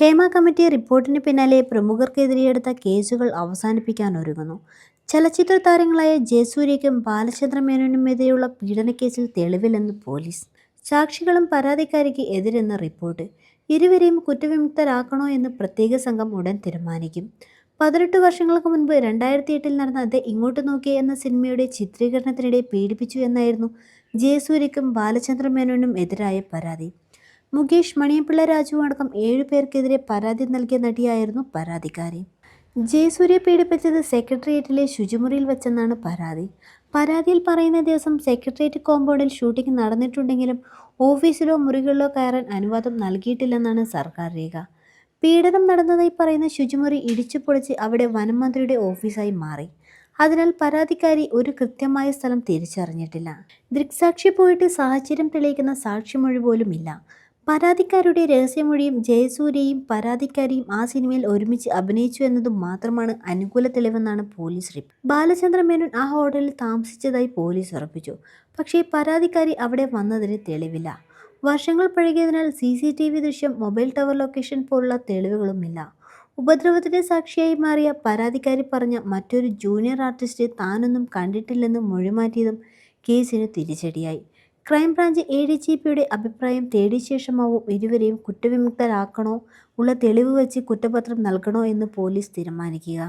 Hema committee റിപ്പോർട്ടിന് പിന്നാലെ പ്രമുഖർക്കെതിരെയെടുത്ത കേസുകൾ അവസാനിപ്പിക്കാൻ ഒരുങ്ങുന്നു. ചലച്ചിത്ര താരങ്ങളായ ജയസൂര്യയ്ക്കും ബാലചന്ദ്ര മേനോനുമെതിരെയുള്ള പീഡനക്കേസിൽ തെളിവില്ലെന്ന് പോലീസ്. സാക്ഷികളും പരാതിക്കാരിക്ക് എതിരെന്ന റിപ്പോർട്ട്. ഇരുവരെയും കുറ്റവിമുക്തരാക്കണോ എന്ന് പ്രത്യേക സംഘം ഉടൻ തീരുമാനിക്കും. പതിനെട്ട് വർഷങ്ങൾക്ക് മുൻപ് രണ്ടായിരത്തി എട്ടിൽ നടന്ന അത് ഇങ്ങോട്ട് നോക്കിയ എന്ന സിനിമയുടെ ചിത്രീകരണത്തിനിടെ പീഡിപ്പിച്ചു എന്നായിരുന്നു ജയസൂര്യക്കും ബാലചന്ദ്ര മേനോനും എതിരായ പരാതി. മുകേഷ് മണിയമ്പിള്ള രാജു അടക്കം ഏഴു പേർക്കെതിരെ പരാതി നൽകിയ നടിയായിരുന്നു പരാതിക്കാരി. ജയസൂര്യ പീഡിപ്പിച്ചത് സെക്രട്ടേറിയറ്റിലെ ശുചിമുറിയിൽ വെച്ചെന്നാണ് പരാതി. പരാതിയിൽ പറയുന്ന ദിവസം സെക്രട്ടേറിയറ്റ് കോമ്പൗണ്ടിൽ ഷൂട്ടിംഗ് നടന്നിട്ടുണ്ടെങ്കിലും ഓഫീസിലോ മുറികളിലോ കയറാൻ അനുവാദം നൽകിയിട്ടില്ലെന്നാണ് സർക്കാർ രേഖ. പീഡനം നടന്നതായി പറയുന്ന ശുചിമുറി ഇടിച്ചു പൊളിച്ച് അവിടെ വനം മന്ത്രിയുടെ ഓഫീസായി മാറി. അതിനാൽ പരാതിക്കാരി ഒരു കൃത്യമായ സ്ഥലം തിരിച്ചറിഞ്ഞിട്ടില്ല. ദൃക്സാക്ഷി പോയിട്ട് സാഹചര്യം തെളിയിക്കുന്ന സാക്ഷിമൊഴി പോലും ഇല്ല പരാതിക്കാരുടെ രഹസ്യമൊഴിയും ജയസൂര്യയും പരാതിക്കാരിയും ആ സിനിമയിൽ ഒരുമിച്ച് അഭിനയിച്ചു എന്നതും മാത്രമാണ് അനുകൂല തെളിവെന്നാണ് പോലീസ് റിപ്പോർട്ട്. ബാലചന്ദ്ര മേനോൻ ആ ഹോട്ടലിൽ താമസിച്ചതായി പോലീസ് ഉറപ്പിച്ചു. പക്ഷേ പരാതിക്കാരി അവിടെ വന്നതിന് തെളിവില്ല. വർഷങ്ങൾ പഴകിയതിനാൽ സി സി ടി വി ദൃശ്യം മൊബൈൽ ടവർ ലൊക്കേഷൻ പോലുള്ള തെളിവുകളുമില്ല. ഉപദ്രവത്തിന്റെ സാക്ഷിയായി മാറിയ പരാതിക്കാരി പറഞ്ഞ മറ്റൊരു ജൂനിയർ ആർട്ടിസ്റ്റ് താനൊന്നും കണ്ടിട്ടില്ലെന്ന് മൊഴിമാറ്റിയതും കേസിന് തിരിച്ചടിയായി. ക്രൈംബ്രാഞ്ച് എ ഡി ജി പിയുടെ അഭിപ്രായം തേടിയ ശേഷമാവും ഇരുവരെയും കുറ്റവിമുക്തരാക്കണോ? ഉള്ള തെളിവ് വെച്ച് കുറ്റപത്രം നൽകണോ എന്ന് പോലീസ് തീരുമാനിക്കുക.